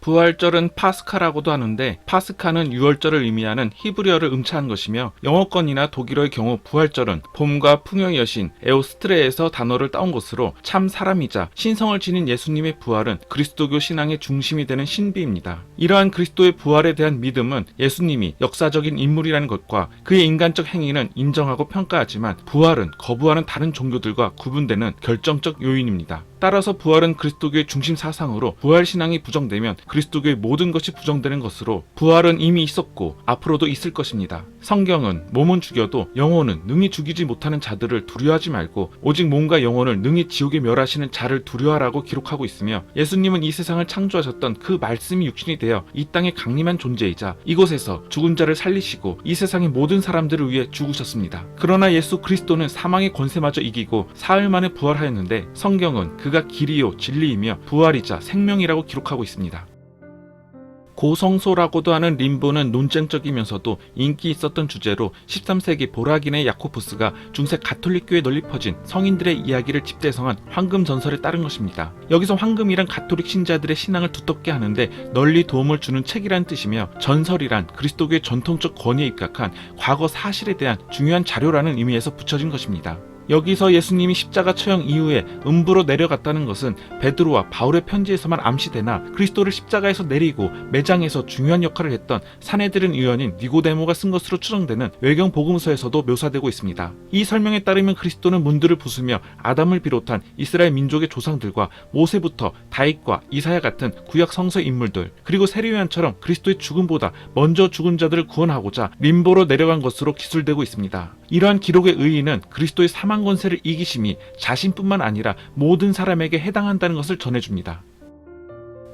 부활절은 파스카라고도 하는데 파스카는 유월절을 의미하는 히브리어를 음차한 것이며 영어권이나 독일어의 경우 부활절은 봄과 풍요의 여신 에오스트레에서 단어를 따온 것으로 참 사람이자 신성을 지닌 예수님의 부활은 그리스도교 신앙의 중심이 되는 신비입니다. 이러한 그리스도의 부활에 대한 믿음은 예수님이 역사적인 인물이라는 것과 그의 인간적 행위는 인정하고 평가하지만 부활은 거부하는 다른 종교들과 구분되는 결정적 요인입니다. 따라서 부활은 그리스도교의 중심 사상으로 부활 신앙이 부정되면 그리스도교의 모든 것이 부정되는 것으로 부활은 이미 있었고 앞으로도 있을 것입니다. 성경은 몸은 죽여도 영혼은 능히 죽이지 못하는 자들을 두려워하지 말고 오직 몸과 영혼을 능히 지옥에 멸하시는 자를 두려워하라고 기록하고 있으며 예수님은 이 세상을 창조하셨던 그 말씀이 육신이 되어 이 땅의 강림한 존재이자 이곳에서 죽은 자를 살리시고 이 세상의 모든 사람들을 위해 죽으셨습니다. 그러나 예수 그리스도는 사망의 권세마저 이기고 사흘 만에 부활하였는데 성경은 그가 길이요 진리이며 부활이자 생명이라고 기록하고 있습니다. 고성소라고도 하는 림보는 논쟁적이면서도 인기 있었던 주제로 13세기 보라긴의 야코푸스가 중세 가톨릭교에 널리 퍼진 성인들의 이야기를 집대성한 황금 전설에 따른 것입니다. 여기서 황금이란 가톨릭 신자들의 신앙을 두텁게 하는데 널리 도움을 주는 책이란 뜻이며 전설이란 그리스도교의 전통적 권위에 입각한 과거 사실에 대한 중요한 자료라는 의미에서 붙여진 것입니다. 여기서 예수님이 십자가 처형 이후에 음부로 내려갔다는 것은 베드로와 바울의 편지에서만 암시되나 그리스도를 십자가에서 내리고 매장에서 중요한 역할을 했던 사내들은 의원인 니고데모가 쓴 것으로 추정되는 외경 복음서에서도 묘사되고 있습니다. 이 설명에 따르면 그리스도는 문들을 부수며 아담을 비롯한 이스라엘 민족의 조상들과 모세부터 다윗과 이사야 같은 구약 성서 인물들 그리고 세례요한처럼 그리스도의 죽음보다 먼저 죽은 자들을 구원하고자 림보로 내려간 것으로 기술되고 있습니다. 이러한 기록의 의의는 그리스도의 사망 권세를 이기심이 자신뿐만 아니라 모든 사람에게 해당한다는 것을 전해줍니다.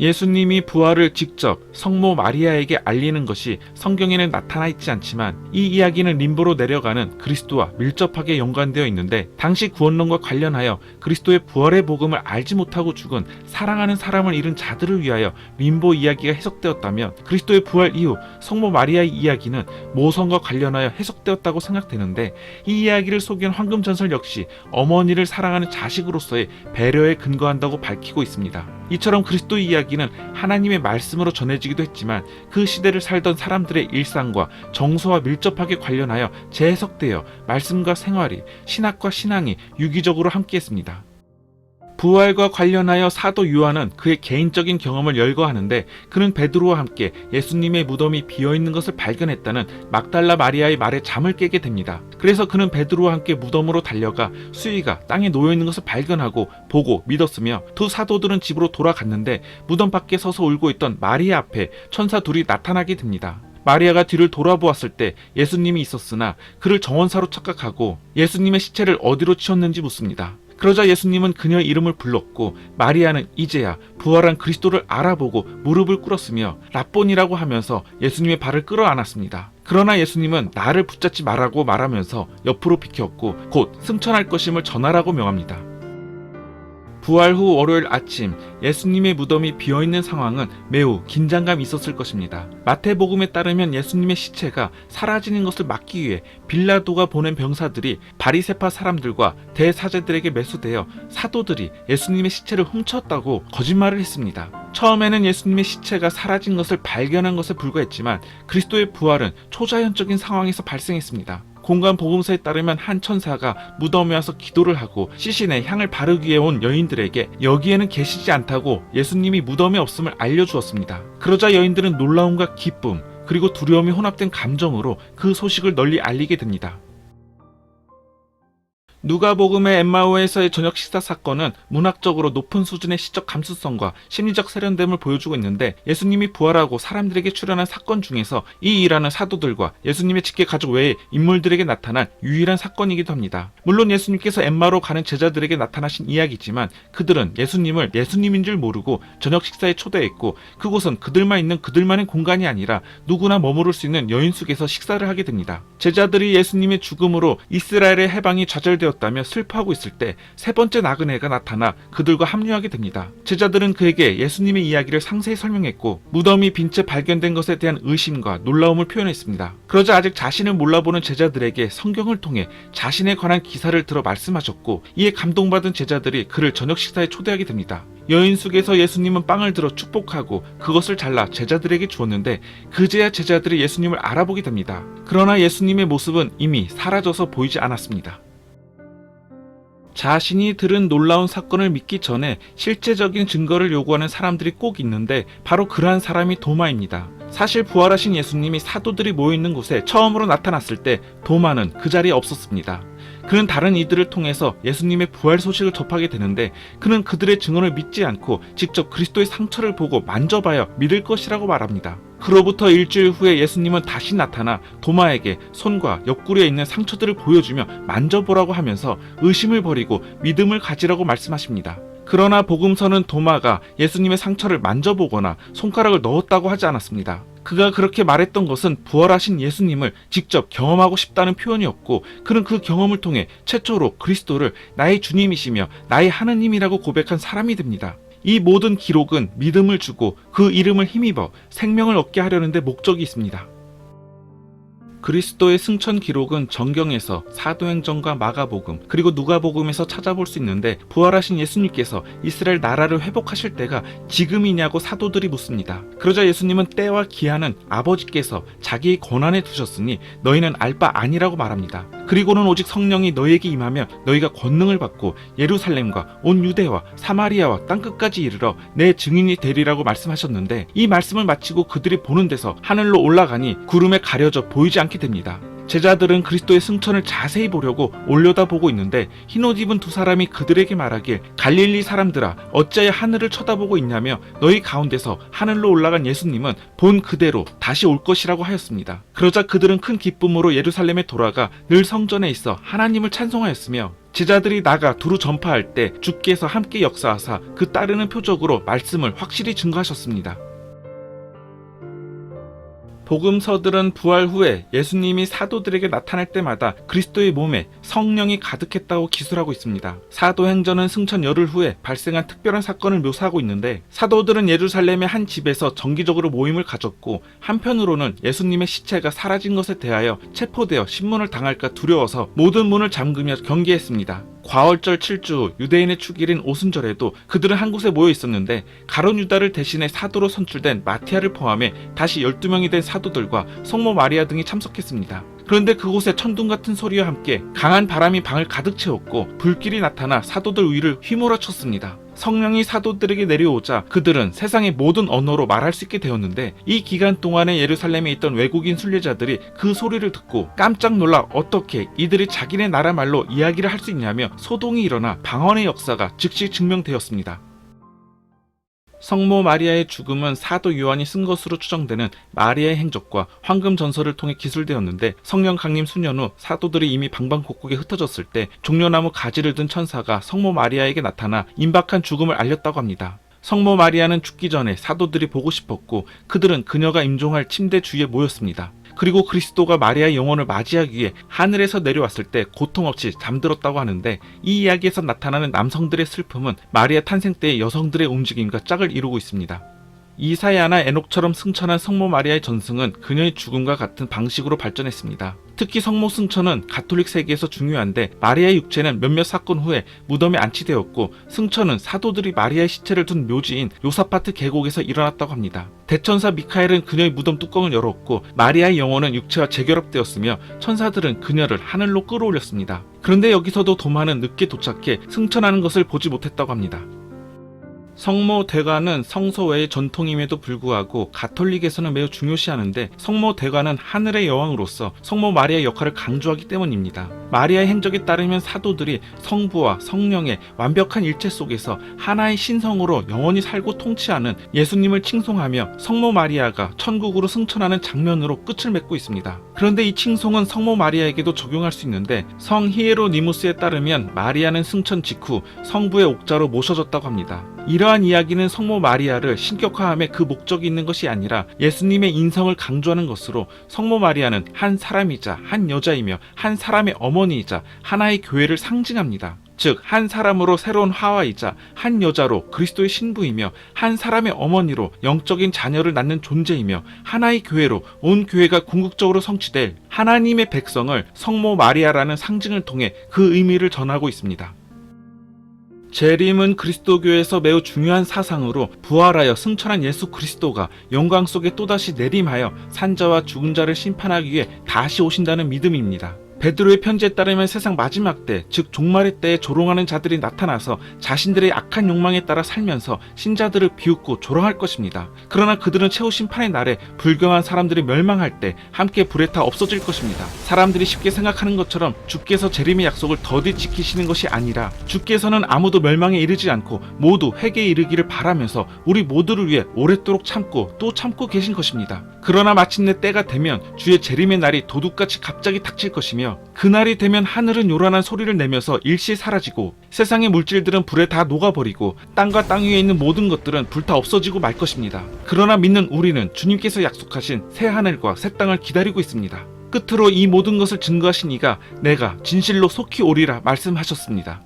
예수님이 부활을 직접 성모 마리아에게 알리는 것이 성경에는 나타나 있지 않지만 이 이야기는 림보로 내려가는 그리스도와 밀접하게 연관되어 있는데 당시 구원론과 관련하여 그리스도의 부활의 복음을 알지 못하고 죽은 사랑하는 사람을 잃은 자들을 위하여 림보 이야기가 해석되었다면 그리스도의 부활 이후 성모 마리아의 이야기는 모성과 관련하여 해석되었다고 생각되는데 이 이야기를 소개한 황금전설 역시 어머니를 사랑하는 자식으로서의 배려에 근거한다고 밝히고 있습니다. 이처럼 그리스도의 이야기는 하나님의 말씀으로 전해지기도 했지만 그 시대를 살던 사람들의 일상과 정서와 밀접하게 관련하여 재해석되어 말씀과 생활이 신학과 신앙이 유기적으로 함께했습니다. 부활과 관련하여 사도 요한은 그의 개인적인 경험을 열거하는데 그는 베드로와 함께 예수님의 무덤이 비어 있는 것을 발견했다는 막달라 마리아의 말에 잠을 깨게 됩니다. 그래서 그는 베드로와 함께 무덤으로 달려가 수위가 땅에 놓여 있는 것을 발견하고 보고 믿었으며 두 사도들은 집으로 돌아갔는데 무덤 밖에 서서 울고 있던 마리아 앞에 천사 둘이 나타나게 됩니다. 마리아가 뒤를 돌아보았을 때 예수님이 있었으나 그를 정원사로 착각하고 예수님의 시체를 어디로 치웠는지 묻습니다. 그러자 예수님은 그녀의 이름을 불렀고 마리아는 이제야 부활한 그리스도를 알아보고 무릎을 꿇었으며 라본이라고 하면서 예수님의 발을 끌어안았습니다. 그러나 예수님은 나를 붙잡지 말라고 말하면서 옆으로 비켰고 곧 승천할 것임을 전하라고 명합니다. 부활 후 월요일 아침 예수님의 무덤이 비어 있는 상황은 매우 긴장감이 있었을 것입니다. 마태복음에 따르면 예수님의 시체가 사라지는 것을 막기 위해 빌라도가 보낸 병사들이 바리세파 사람들과 대사제들에게 매수되어 사도들이 예수님의 시체를 훔쳤다고 거짓말을 했습니다. 처음에는 예수님의 시체가 사라진 것을 발견한 것에 불과했지만 그리스도의 부활은 초자연적인 상황에서 발생했습니다. 공간 복음서에 따르면 한 천사가 무덤에 와서 기도를 하고 시신에 향을 바르기 위해 온 여인들에게 여기에는 계시지 않다고 예수님이 무덤에 없음을 알려주었습니다. 그러자 여인들은 놀라움과 기쁨 그리고 두려움이 혼합된 감정으로 그 소식을 널리 알리게 됩니다. 누가복음의 엠마오에서의 저녁 식사 사건은 문학적으로 높은 수준의 시적 감수성과 심리적 세련됨을 보여주고 있는데 예수님이 부활하고 사람들에게 출연한 사건 중에서 이 일하는 사도들과 예수님의 직계 가족 외의 인물들에게 나타난 유일한 사건이기도 합니다. 물론 예수님께서 엠마로 가는 제자들에게 나타나신 이야기지만 그들은 예수님을 예수님인 줄 모르고 저녁 식사에 초대했고 그곳은 그들만 있는 그들만의 공간이 아니라 누구나 머무를 수 있는 여인숙에서 식사를 하게 됩니다. 제자들이 예수님의 죽음으로 이스라엘의 해방이 좌절되었 되었다며 슬퍼하고 있을 때 세 번째 나그네가 나타나 그들과 합류하게 됩니다. 제자들은 그에게 예수님의 이야기를 상세히 설명했고 무덤이 빈 채 발견된 것에 대한 의심과 놀라움을 표현했습니다. 그러자 아직 자신을 몰라보는 제자들에게 성경을 통해 자신에 관한 기사를 들어 말씀하셨고 이에 감동받은 제자들이 그를 저녁 식사에 초대하게 됩니다. 여인 속에서 예수님은 빵을 들어 축복하고 그것을 잘라 제자들에게 주었는데 그제야 제자들이 예수님을 알아보게 됩니다. 그러나 예수님의 모습은 이미 사라져서 보이지 않았습니다. 자신이 들은 놀라운 사건을 믿기 전에 실제적인 증거를 요구하는 사람들이 꼭 있는데 바로 그러한 사람이 도마입니다. 사실 부활하신 예수님이 사도들이 모여 있는 곳에 처음으로 나타났을 때 도마는 그 자리에 없었습니다. 그는 다른 이들을 통해서 예수님의 부활 소식을 접하게 되는데 그는 그들의 증언을 믿지 않고 직접 그리스도의 상처를 보고 만져봐야 믿을 것이라고 말합니다. 그로부터 일주일 후에 예수님은 다시 나타나 도마에게 손과 옆구리에 있는 상처들을 보여주며 만져보라고 하면서 의심을 버리고 믿음을 가지라고 말씀하십니다. 그러나 복음서는 도마가 예수님의 상처를 만져보거나 손가락을 넣었다고 하지 않았습니다. 그가 그렇게 말했던 것은 부활하신 예수님을 직접 경험하고 싶다는 표현이었고 그는 그 경험을 통해 최초로 그리스도를 나의 주님이시며 나의 하느님이라고 고백한 사람이 됩니다. 이 모든 기록은 믿음을 주고 그 이름을 힘입어 생명을 얻게 하려는데 목적이 있습니다. 그리스도의 승천 기록은 정경에서 사도행전과 마가복음 그리고 누가복음에서 찾아볼 수 있는데 부활하신 예수님께서 이스라엘 나라를 회복하실 때가 지금이냐고 사도들이 묻습니다. 그러자 예수님은 때와 기한은 아버지께서 자기의 권한에 두셨으니 너희는 알바 아니라고 말합니다. 그리고는 오직 성령이 너희에게 임하며 너희가 권능을 받고 예루살렘과 온 유대와 사마리아와 땅끝까지 이르러 내 증인이 되리라고 말씀하셨는데 이 말씀을 마치고 그들이 보는 데서 하늘로 올라가니 구름에 가려져 보이지 않게 됩니다. 제자들은 그리스도의 승천을 자세히 보려고 올려다보고 있는데 흰옷 입은 두 사람이 그들에게 말하길 갈릴리 사람들아 어찌하여 하늘을 쳐다보고 있냐며 너희 가운데서 하늘로 올라간 예수님은 본 그대로 다시 올 것이라고 하였습니다. 그러자 그들은 큰 기쁨으로 예루살렘에 돌아가 늘 성전에 있어 하나님을 찬송하였으며 제자들이 나가 두루 전파할 때 주께서 함께 역사하사 그 따르는 표적으로 말씀을 확실히 증거하셨습니다. 복음서들은 부활 후에 예수님이 사도들에게 나타날 때마다 그리스도의 몸에 성령이 가득했다고 기술하고 있습니다. 사도행전은 승천 열흘 후에 발생한 특별한 사건을 묘사하고 있는데 사도들은 예루살렘의 한 집에서 정기적으로 모임을 가졌고 한편으로는 예수님의 시체가 사라진 것에 대하여 체포되어 신문을 당할까 두려워서 모든 문을 잠그며 경계했습니다. 과월절 7주 유대인의 축일인 오순절에도 그들은 한 곳에 모여 있었는데 가론 유다를 대신해 사도로 선출된 마티아를 포함해 다시 12명이 된 사도들과 성모 마리아 등이 참석했습니다. 그런데 그곳에 천둥 같은 소리와 함께 강한 바람이 방을 가득 채웠고 불길이 나타나 사도들 위를 휘몰아쳤습니다. 성령이 사도들에게 내려오자 그들은 세상의 모든 언어로 말할 수 있게 되었는데 이 기간 동안에 예루살렘에 있던 외국인 순례자들이 그 소리를 듣고 깜짝 놀라 어떻게 이들이 자기네 나라 말로 이야기를 할 수 있냐며 소동이 일어나 방언의 역사가 즉시 증명되었습니다. 성모 마리아의 죽음은 사도 요한이 쓴 것으로 추정되는 마리아의 행적과 황금 전설을 통해 기술되었는데 성령 강림 수년 후 사도들이 이미 방방곡곡에 흩어졌을 때 종려나무 가지를 든 천사가 성모 마리아에게 나타나 임박한 죽음을 알렸다고 합니다. 성모 마리아는 죽기 전에 사도들이 보고 싶었고 그들은 그녀가 임종할 침대 주위에 모였습니다. 그리고 그리스도가 마리아의 영혼을 맞이하기 위해 하늘에서 내려왔을 때 고통 없이 잠들었다고 하는데 이 이야기에서 나타나는 남성들의 슬픔은 마리아 탄생 때의 여성들의 움직임과 짝을 이루고 있습니다. 이사야나 에녹처럼 승천한 성모 마리아의 전승은 그녀의 죽음과 같은 방식으로 발전했습니다. 특히 성모 승천은 가톨릭 세계에서 중요한데 마리아의 육체는 몇몇 사건 후에 무덤에 안치되었고 승천은 사도들이 마리아의 시체를 둔 묘지인 요사파트 계곡에서 일어났다고 합니다. 대천사 미카엘은 그녀의 무덤 뚜껑을 열었고 마리아의 영혼은 육체와 재결합되었으며 천사들은 그녀를 하늘로 끌어올렸습니다. 그런데 여기서도 도마는 늦게 도착해 승천하는 것을 보지 못했다고 합니다. 성모 대관은 성서 외의 전통임에도 불구하고 가톨릭에서는 매우 중요시하는데 성모 대관은 하늘의 여왕으로서 성모 마리아의 역할을 강조하기 때문입니다. 마리아의 행적에 따르면 사도들이 성부와 성령의 완벽한 일체 속에서 하나의 신성으로 영원히 살고 통치하는 예수님을 칭송하며 성모 마리아가 천국으로 승천하는 장면으로 끝을 맺고 있습니다. 그런데 이 칭송은 성모 마리아에게도 적용할 수 있는데 성 히에로니무스에 따르면 마리아는 승천 직후 성부의 옥자로 모셔졌다고 합니다. 이러한 이야기는 성모 마리아를 신격화함에 그 목적이 있는 것이 아니라 예수님의 인성을 강조하는 것으로 성모 마리아는 한 사람이자 한 여자이며 한 사람의 어머니이자 하나의 교회를 상징합니다. 즉, 한 사람으로 새로운 화와이자 한 여자로 그리스도의 신부이며 한 사람의 어머니로 영적인 자녀를 낳는 존재이며 하나의 교회로 온 교회가 궁극적으로 성취될 하나님의 백성을 성모 마리아라는 상징을 통해 그 의미를 전하고 있습니다. 재림은 그리스도교에서 매우 중요한 사상으로 부활하여 승천한 예수 그리스도가 영광 속에 또다시 내림하여 산자와 죽은 자를 심판하기 위해 다시 오신다는 믿음입니다. 베드로의 편지에 따르면 세상 마지막 때, 즉 종말의 때에 조롱하는 자들이 나타나서 자신들의 악한 욕망에 따라 살면서 신자들을 비웃고 조롱할 것입니다. 그러나 그들은 최후 심판의 날에 불경한 사람들이 멸망할 때 함께 불에 타 없어질 것입니다. 사람들이 쉽게 생각하는 것처럼 주께서 재림의 약속을 더디 지키시는 것이 아니라 주께서는 아무도 멸망에 이르지 않고 모두 회개에 이르기를 바라면서 우리 모두를 위해 오랫도록 참고 또 참고 계신 것입니다. 그러나 마침내 때가 되면 주의 재림의 날이 도둑같이 갑자기 닥칠 것이며 그날이 되면 하늘은 요란한 소리를 내면서 일시 사라지고 세상의 물질들은 불에 다 녹아버리고 땅과 땅 위에 있는 모든 것들은 불타 없어지고 말 것입니다. 그러나 믿는 우리는 주님께서 약속하신 새 하늘과 새 땅을 기다리고 있습니다. 끝으로 이 모든 것을 증거하신 이가 내가 진실로 속히 오리라 말씀하셨습니다.